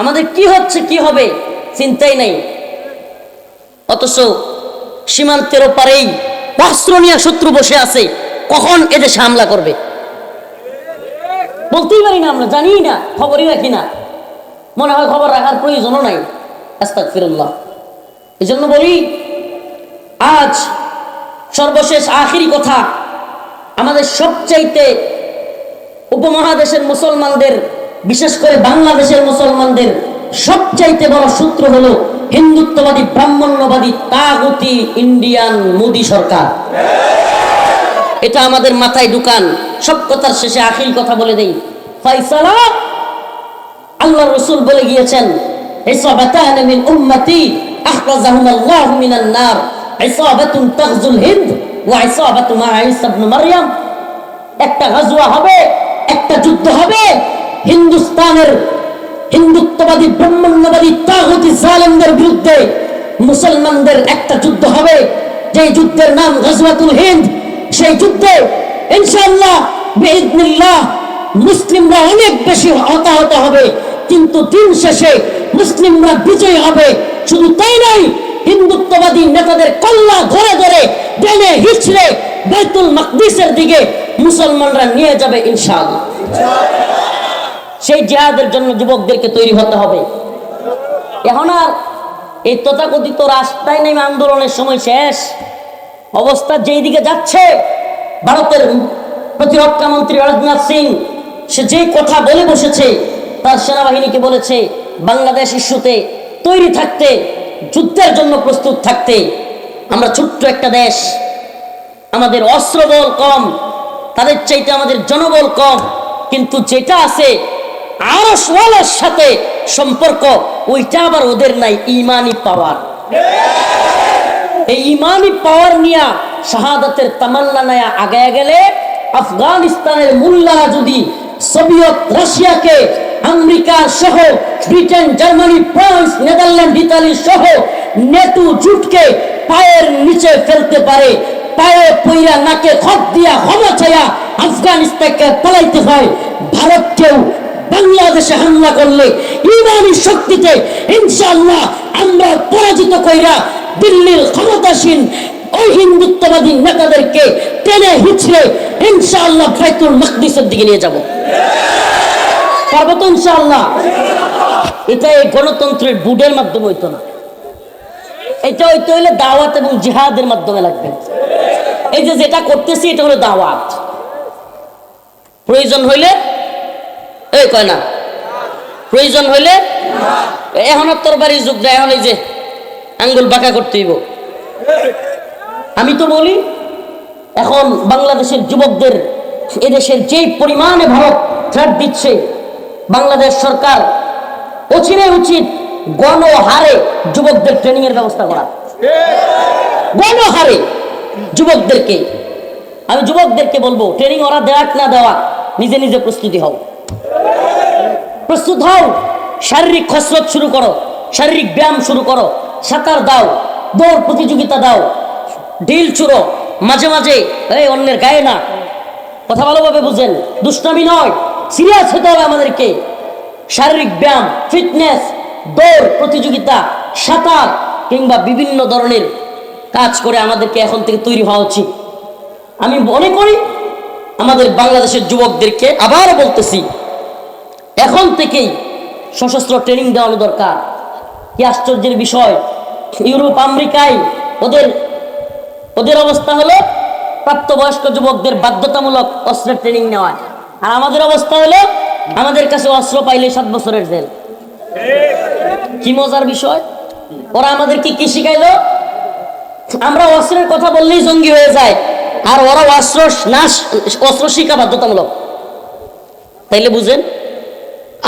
আমাদের কি হচ্ছে, কি হবে চিন্তাই নাই। অথচ সীমান্তের ওপারেই অস্ত্র নিয়ে শত্রু বসে আছে, কখন এদেশে হামলা করবে? বলতেই পারি না আমরা জানি না, খবরই রাখি না। মনে হয় খবর রাখার প্রয়োজনও নাই আস্তাক ফিরুল্লাহ এই জন্য বলি, আজ সর্বশেষ আখিরি কথা, আমাদের সবচাইতে উপমহাদেশের মুসলমানদের বিশেষ করে বাংলাদেশের মুসলমানদের সবচাইতে বড় সূত্র হলো হিন্দুত্ববাদী, ব্রাহ্মণ্যবাদী, তাগতি ইন্ডিয়ান মোদী সরকার। এটা আমাদের মাথায় ঢুকান। সব কথার শেষে আখির কথা বলে দেই। ফয়সালা আল্লাহ রসুল বলে গিয়েছেন ইসাবাতান মিন উম্মতি আখরাজাহুম আল্লাহ মিনান নার। ইসাবাতুন তাগজুল হিন্দ ওয়া ইসাবাতু মা ঈসা ইবনে মারইয়াম একটা গাজওয়া হবে, একটা যুদ্ধ হবে হিন্দুস্তানের হিন্দুত্ববাদী, ব্রাহ্মণ্যবাদী, তাগুতি জালেমদের বিরুদ্ধে মুসলমানদের একটা যুদ্ধ হবে। যে যুদ্ধের নাম গাজওয়াতুল হিন্দ। সেই যুদ্ধে ইনশাআল্লাহ বিইذنিল্লাহ মুসলিমরা অনেক বেশি হতাহত হবে। কিন্তু দিন শেষে মুসলিমরা বিজয় হবে। শুধু তাই নয়, হিন্দুত্ববাদী নেতাদের কল্লা ধরে ধরে টেনে হিচড়ে বেতুল মাকদিসের দিকে মুসলমানরা নিয়ে যাবে ইনশাআল্লাহ। সেই জেহাদের জন্য যুবকদেরকে তৈরি হতে হবে। এখন আর এই তথাকথিত রাস্তায় নেমে আন্দোলনের সময় শেষ। অবস্থা যেই দিকে যাচ্ছে, ভারতের প্রতিরক্ষা মন্ত্রী রাজনাথ সিং, সে যে কথা বলে বসেছে, তার সেনাবাহিনীকে বলেছে, বাংলাদেশ ইস্যুতে তৈরি থাকতে, যুদ্ধের জন্য প্রস্তুত থাকতে, আমরা ছোট্ট একটা দেশ, আমাদের অস্ত্রবল কম, তাদের চাইতে আমাদের জনবল কম, কিন্তু যেটা আছে আরও সোয়ালের সাথে সম্পর্ক, ওইটা আবার ওদের নাই, ইমানি পাওয়ার। এই ইমানি পাওয়ার নিয়া শাহাদাতের তামান্না নেয়া আগায় গেলে আফগানিস্তানের মুল্লারা যদি সোভিয়েত রাশিয়াকে, আমেরিকা সহ, Britain, Germany, France, Netherland, Italy সহ, নেটু জুটকে পায়ের নিচে ফেলতে পারে, পায়ে পইরা নাকে খত দিয়া ক্ষমা চাইয়া আফগানিস্তানকে পালাইতে হয়, ভারতকেও বাংলাদেশে হামলা করলে ইমানি শক্তিতে ইনশাআল্লাহ আমরা পরাজিত কইরা দিল্লির ক্ষমতাসীন ওই হিন্দুত্ববাদী নেতাদেরকে টেনে হিচড়ে ইনশাআল্লাহ বাইতুল মাকদিসের দিকে নিয়ে যাব। পারব তো এটা এই গণতন্ত্রের বুডের মাধ্যমে হইতো না। এটা হইতে হইলে দাওয়াত এবং জিহাদের মাধ্যমে লাগবে। এই যে যেটা করতেছি, এটা হলো দাওয়াত। প্রয়োজন হইলে এই কয় না। প্রয়োজন হইলে এখন তোর বাড়ির যুগ এখন এই যে আঙ্গুল বাঁকা করতে হইব। আমি তো বলি, এখন বাংলাদেশের যুবকদের এদেশের যেই পরিমাণে ভারত থ্রেট দিচ্ছে, বাংলাদেশ সরকার অচিরে উচিত গণহারে যুবকদের ট্রেনিং এর ব্যবস্থা করা। গণহারে যুবকদেরকে, আমি যুবকদেরকে বলব ট্রেনিং ওরা দেওয়া না দেওয়া, নিজে নিজে প্রস্তুতি হও। প্রস্তুত হও। শারীরিক কসরত শুরু করো। শারীরিক ব্যায়াম শুরু করো। সাঁতার দাও। দৌড় প্রতিযোগিতা দাও। ঢিল ছুড়ো। মাঝে মাঝে, এই অন্যের গায়ে না। কথা ভালোভাবে বুঝেন। দুষ্টামি নয়। সিরিয়াস হতে হবে আমাদেরকে। শারীরিক ব্যায়াম, ফিটনেস, দৌড় প্রতিযোগিতা, সাঁতার, কিংবা বিভিন্ন ধরনের কাজ করে আমাদেরকে এখন থেকে তৈরি হওয়া উচিত। আমি মনে করি আমাদের বাংলাদেশের যুবকদেরকে আবার বলতেছি, এখন থেকেই সশস্ত্র ট্রেনিং দেওয়ানো দরকার। কি আশ্চর্যের বিষয়, ইউরোপ, আমেরিকায় ওদের ওদের অবস্থা হলো প্রাপ্তবয়স্ক যুবকদের বাধ্যতামূলক অস্ত্রের ট্রেনিং নেওয়া। আর আমাদের অবস্থা হলো আমাদের কাছে অস্ত্র পাইলে সাত বছরের জেল। কি মজার বিষয়, ওরা আমাদেরকে কি শিখাইলো? আমরা অস্ত্রের কথা বললেই জঙ্গি হয়ে যায়। আর ওরা অস্ত্র নাশ, অস্ত্র শিক্ষা বাধ্যতামূলক। তাইলে বুঝেন,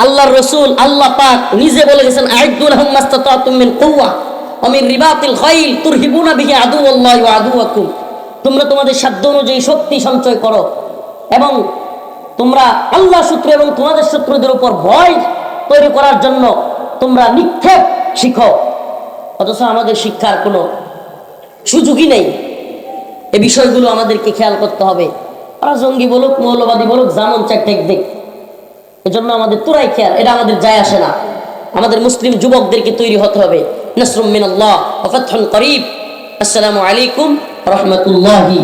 আল্লাহর রসুল, আল্লাহ পাক নিজে বলে গেছেন আইদুল আহমাস্তাতুম মিন কুওয়া ওয়া মিন রিবাতিল খাইল তুরহিবুনা বিহি আদুওয়াল্লাহি ওয়া আদুওয়াকুম। তোমরা তোমাদের সাধ্য অনুযায়ী শক্তি সঞ্চয় করো এবং তোমরা আল্লাহ সূত্র এবং তোমাদের শত্রুদের উপর ভয় তৈরি করার জন্য তোমরা নিক্ষেপ শিখো। অথচ আমাদের শিক্ষার কোনো সুযোগই নেই। এ বিষয়গুলো আমাদেরকে খেয়াল করতে হবে। ওরা জঙ্গি বলুক, মৌলবাদী বলুক, জামন চাক ঠেক দেখ এজন্য আমাদের তোরাই খেয়াল, এটা আমাদের যায় আসে না। আমাদের মুসলিম যুবকদেরকে তৈরি হতে হবে। নসরুম মিনাল্লাহ করিব। আসসালামু আলাইকুম রহমতুল্লাহি